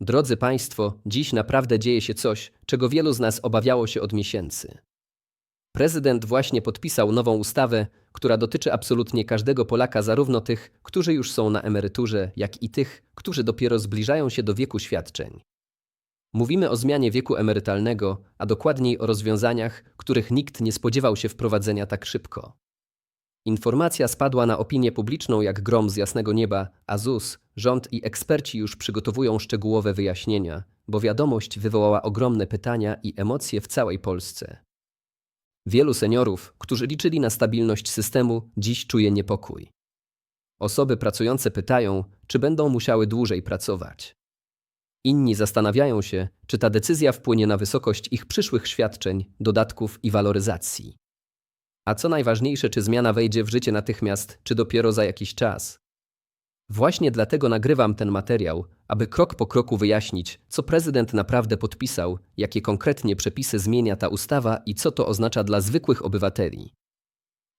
Drodzy Państwo, dziś naprawdę dzieje się coś, czego wielu z nas obawiało się od miesięcy. Prezydent właśnie podpisał nową ustawę, która dotyczy absolutnie każdego Polaka, zarówno tych, którzy już są na emeryturze, jak i tych, którzy dopiero zbliżają się do wieku świadczeń. Mówimy o zmianie wieku emerytalnego, a dokładniej o rozwiązaniach, których nikt nie spodziewał się wprowadzenia tak szybko. Informacja spadła na opinię publiczną jak grom z jasnego nieba, a ZUS, rząd i eksperci już przygotowują szczegółowe wyjaśnienia, bo wiadomość wywołała ogromne pytania i emocje w całej Polsce. Wielu seniorów, którzy liczyli na stabilność systemu, dziś czuje niepokój. Osoby pracujące pytają, czy będą musiały dłużej pracować. Inni zastanawiają się, czy ta decyzja wpłynie na wysokość ich przyszłych świadczeń, dodatków i waloryzacji. A co najważniejsze, czy zmiana wejdzie w życie natychmiast, czy dopiero za jakiś czas. Właśnie dlatego nagrywam ten materiał, aby krok po kroku wyjaśnić, co prezydent naprawdę podpisał, jakie konkretnie przepisy zmienia ta ustawa i co to oznacza dla zwykłych obywateli.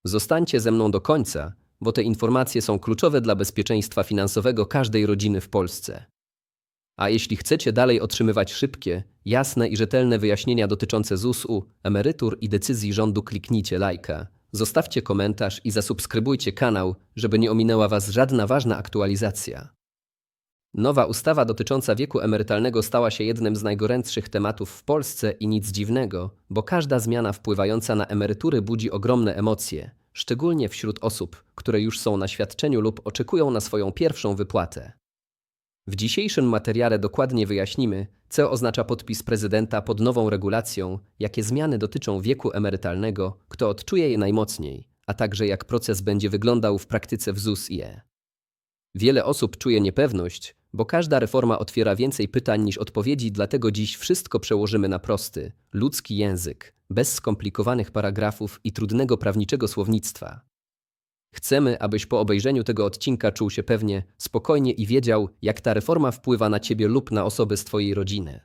Zostańcie ze mną do końca, bo te informacje są kluczowe dla bezpieczeństwa finansowego każdej rodziny w Polsce. A jeśli chcecie dalej otrzymywać szybkie, jasne i rzetelne wyjaśnienia dotyczące ZUS-u, emerytur i decyzji rządu, kliknijcie lajka, zostawcie komentarz i zasubskrybujcie kanał, żeby nie ominęła Was żadna ważna aktualizacja. Nowa ustawa dotycząca wieku emerytalnego stała się jednym z najgorętszych tematów w Polsce i nic dziwnego, bo każda zmiana wpływająca na emerytury budzi ogromne emocje, szczególnie wśród osób, które już są na świadczeniu lub oczekują na swoją pierwszą wypłatę. W dzisiejszym materiale dokładnie wyjaśnimy, co oznacza podpis prezydenta pod nową regulacją, jakie zmiany dotyczą wieku emerytalnego, kto odczuje je najmocniej, a także jak proces będzie wyglądał w praktyce w ZUS i E. Wiele osób czuje niepewność, bo każda reforma otwiera więcej pytań niż odpowiedzi, dlatego dziś wszystko przełożymy na prosty, ludzki język, bez skomplikowanych paragrafów i trudnego prawniczego słownictwa. Chcemy, abyś po obejrzeniu tego odcinka czuł się pewnie, spokojnie i wiedział, jak ta reforma wpływa na ciebie lub na osoby z twojej rodziny.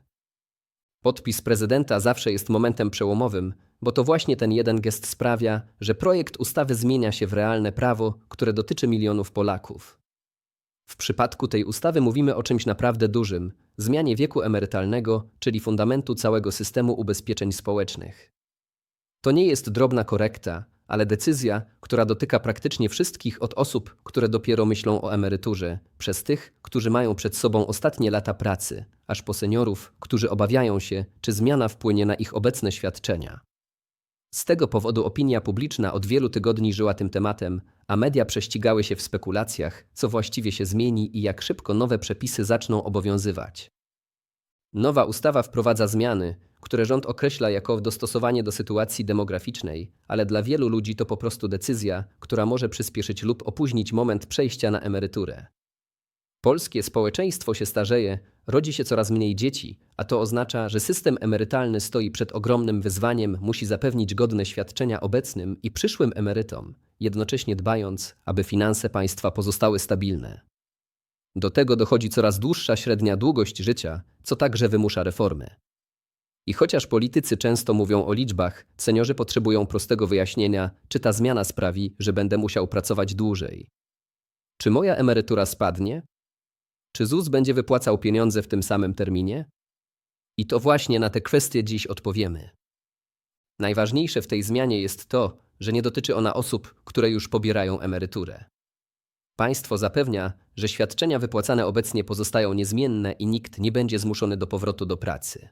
Podpis prezydenta zawsze jest momentem przełomowym, bo to właśnie ten jeden gest sprawia, że projekt ustawy zmienia się w realne prawo, które dotyczy milionów Polaków. W przypadku tej ustawy mówimy o czymś naprawdę dużym zmianie wieku emerytalnego, czyli fundamentu całego systemu ubezpieczeń społecznych. To nie jest drobna korekta, ale decyzja, która dotyka praktycznie wszystkich od osób, które dopiero myślą o emeryturze, przez tych, którzy mają przed sobą ostatnie lata pracy, aż po seniorów, którzy obawiają się, czy zmiana wpłynie na ich obecne świadczenia. Z tego powodu opinia publiczna od wielu tygodni żyła tym tematem, a media prześcigały się w spekulacjach, co właściwie się zmieni i jak szybko nowe przepisy zaczną obowiązywać. Nowa ustawa wprowadza zmiany, które rząd określa jako dostosowanie do sytuacji demograficznej, ale dla wielu ludzi to po prostu decyzja, która może przyspieszyć lub opóźnić moment przejścia na emeryturę. Polskie społeczeństwo się starzeje, rodzi się coraz mniej dzieci, a to oznacza, że system emerytalny stoi przed ogromnym wyzwaniem, musi zapewnić godne świadczenia obecnym i przyszłym emerytom, jednocześnie dbając, aby finanse państwa pozostały stabilne. Do tego dochodzi coraz dłuższa średnia długość życia, co także wymusza reformy. I chociaż politycy często mówią o liczbach, seniorzy potrzebują prostego wyjaśnienia, czy ta zmiana sprawi, że będę musiał pracować dłużej. Czy moja emerytura spadnie? Czy ZUS będzie wypłacał pieniądze w tym samym terminie? I to właśnie na te kwestie dziś odpowiemy. Najważniejsze w tej zmianie jest to, że nie dotyczy ona osób, które już pobierają emeryturę. Państwo zapewnia, że świadczenia wypłacane obecnie pozostają niezmienne i nikt nie będzie zmuszony do powrotu do pracy.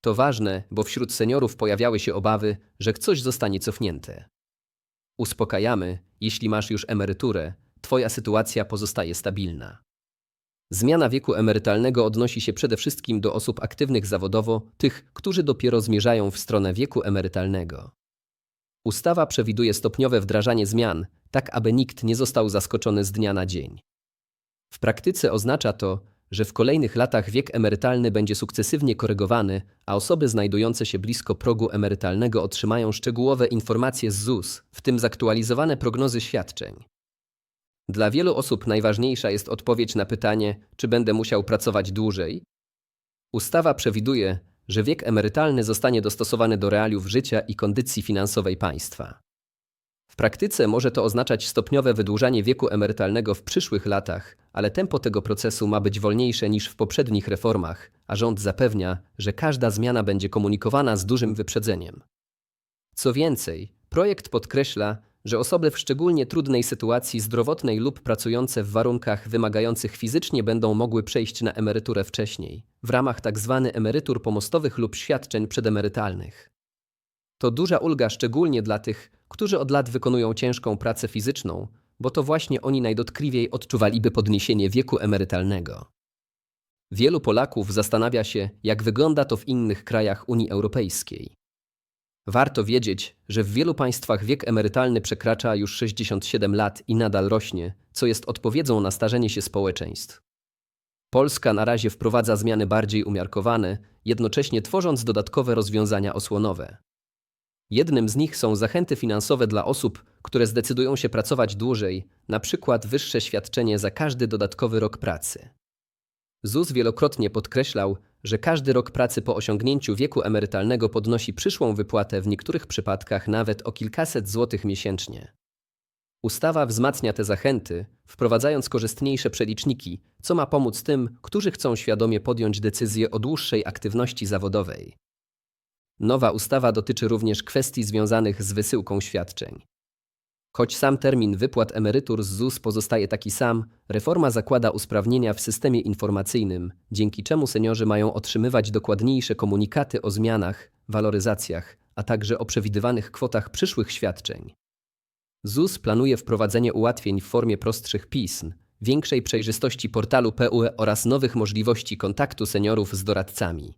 To ważne, bo wśród seniorów pojawiały się obawy, że coś zostanie cofnięte. Uspokajamy, jeśli masz już emeryturę, Twoja sytuacja pozostaje stabilna. Zmiana wieku emerytalnego odnosi się przede wszystkim do osób aktywnych zawodowo, tych, którzy dopiero zmierzają w stronę wieku emerytalnego. Ustawa przewiduje stopniowe wdrażanie zmian, tak aby nikt nie został zaskoczony z dnia na dzień. W praktyce oznacza to, że w kolejnych latach wiek emerytalny będzie sukcesywnie korygowany, a osoby znajdujące się blisko progu emerytalnego otrzymają szczegółowe informacje z ZUS, w tym zaktualizowane prognozy świadczeń. Dla wielu osób najważniejsza jest odpowiedź na pytanie, czy będę musiał pracować dłużej. Ustawa przewiduje, że wiek emerytalny zostanie dostosowany do realiów życia i kondycji finansowej państwa. W praktyce może to oznaczać stopniowe wydłużanie wieku emerytalnego w przyszłych latach, ale tempo tego procesu ma być wolniejsze niż w poprzednich reformach, a rząd zapewnia, że każda zmiana będzie komunikowana z dużym wyprzedzeniem. Co więcej, projekt podkreśla, że osoby w szczególnie trudnej sytuacji zdrowotnej lub pracujące w warunkach wymagających fizycznie będą mogły przejść na emeryturę wcześniej, w ramach tzw. emerytur pomostowych lub świadczeń przedemerytalnych. To duża ulga szczególnie dla tych, którzy od lat wykonują ciężką pracę fizyczną, bo to właśnie oni najdotkliwiej odczuwaliby podniesienie wieku emerytalnego. Wielu Polaków zastanawia się, jak wygląda to w innych krajach Unii Europejskiej. Warto wiedzieć, że w wielu państwach wiek emerytalny przekracza już 67 lat i nadal rośnie, co jest odpowiedzią na starzenie się społeczeństw. Polska na razie wprowadza zmiany bardziej umiarkowane, jednocześnie tworząc dodatkowe rozwiązania osłonowe. Jednym z nich są zachęty finansowe dla osób, które zdecydują się pracować dłużej, na przykład wyższe świadczenie za każdy dodatkowy rok pracy. ZUS wielokrotnie podkreślał, że każdy rok pracy po osiągnięciu wieku emerytalnego podnosi przyszłą wypłatę w niektórych przypadkach nawet o kilkaset złotych miesięcznie. Ustawa wzmacnia te zachęty, wprowadzając korzystniejsze przeliczniki, co ma pomóc tym, którzy chcą świadomie podjąć decyzję o dłuższej aktywności zawodowej. Nowa ustawa dotyczy również kwestii związanych z wysyłką świadczeń. Choć sam termin wypłat emerytur z ZUS pozostaje taki sam, reforma zakłada usprawnienia w systemie informacyjnym, dzięki czemu seniorzy mają otrzymywać dokładniejsze komunikaty o zmianach, waloryzacjach, a także o przewidywanych kwotach przyszłych świadczeń. ZUS planuje wprowadzenie ułatwień w formie prostszych pism, większej przejrzystości portalu PUE oraz nowych możliwości kontaktu seniorów z doradcami.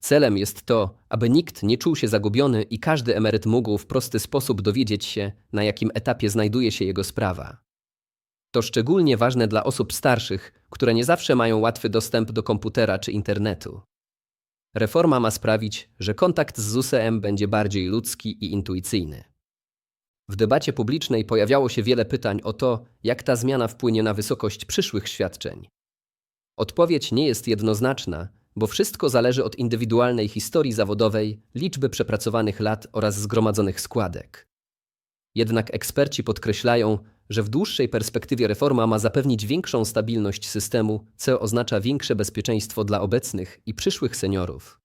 Celem jest to, aby nikt nie czuł się zagubiony i każdy emeryt mógł w prosty sposób dowiedzieć się, na jakim etapie znajduje się jego sprawa. To szczególnie ważne dla osób starszych, które nie zawsze mają łatwy dostęp do komputera czy internetu. Reforma ma sprawić, że kontakt z ZUSem będzie bardziej ludzki i intuicyjny. W debacie publicznej pojawiało się wiele pytań o to, jak ta zmiana wpłynie na wysokość przyszłych świadczeń. Odpowiedź nie jest jednoznaczna, bo wszystko zależy od indywidualnej historii zawodowej, liczby przepracowanych lat oraz zgromadzonych składek. Jednak eksperci podkreślają, że w dłuższej perspektywie reforma ma zapewnić większą stabilność systemu, co oznacza większe bezpieczeństwo dla obecnych i przyszłych seniorów.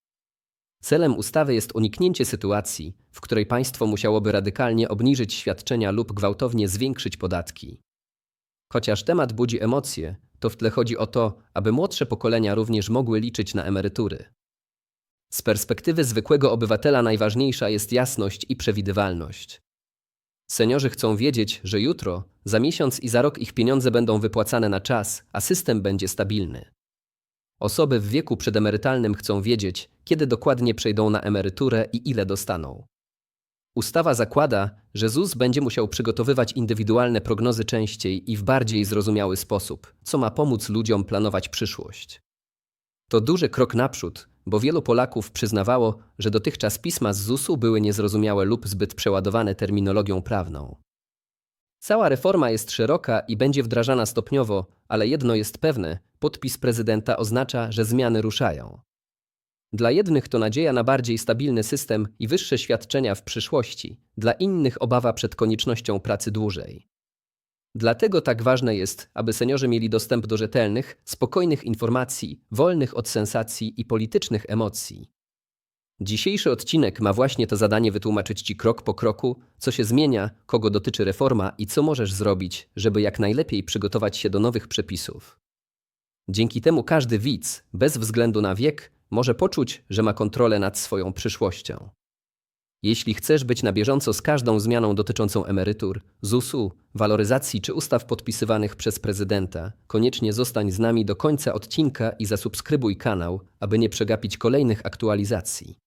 Celem ustawy jest uniknięcie sytuacji, w której państwo musiałoby radykalnie obniżyć świadczenia lub gwałtownie zwiększyć podatki. Chociaż temat budzi emocje, to w tle chodzi o to, aby młodsze pokolenia również mogły liczyć na emerytury. Z perspektywy zwykłego obywatela najważniejsza jest jasność i przewidywalność. Seniorzy chcą wiedzieć, że jutro, za miesiąc i za rok ich pieniądze będą wypłacane na czas, a system będzie stabilny. Osoby w wieku przedemerytalnym chcą wiedzieć, kiedy dokładnie przejdą na emeryturę i ile dostaną. Ustawa zakłada, że ZUS będzie musiał przygotowywać indywidualne prognozy częściej i w bardziej zrozumiały sposób, co ma pomóc ludziom planować przyszłość. To duży krok naprzód, bo wielu Polaków przyznawało, że dotychczas pisma z ZUS-u były niezrozumiałe lub zbyt przeładowane terminologią prawną. Cała reforma jest szeroka i będzie wdrażana stopniowo, ale jedno jest pewne: podpis prezydenta oznacza, że zmiany ruszają. Dla jednych to nadzieja na bardziej stabilny system i wyższe świadczenia w przyszłości, dla innych obawa przed koniecznością pracy dłużej. Dlatego tak ważne jest, aby seniorzy mieli dostęp do rzetelnych, spokojnych informacji, wolnych od sensacji i politycznych emocji. Dzisiejszy odcinek ma właśnie to zadanie wytłumaczyć Ci krok po kroku, co się zmienia, kogo dotyczy reforma i co możesz zrobić, żeby jak najlepiej przygotować się do nowych przepisów. Dzięki temu każdy widz, bez względu na wiek, może poczuć, że ma kontrolę nad swoją przyszłością. Jeśli chcesz być na bieżąco z każdą zmianą dotyczącą emerytur, ZUS-u, waloryzacji czy ustaw podpisywanych przez prezydenta, koniecznie zostań z nami do końca odcinka i zasubskrybuj kanał, aby nie przegapić kolejnych aktualizacji.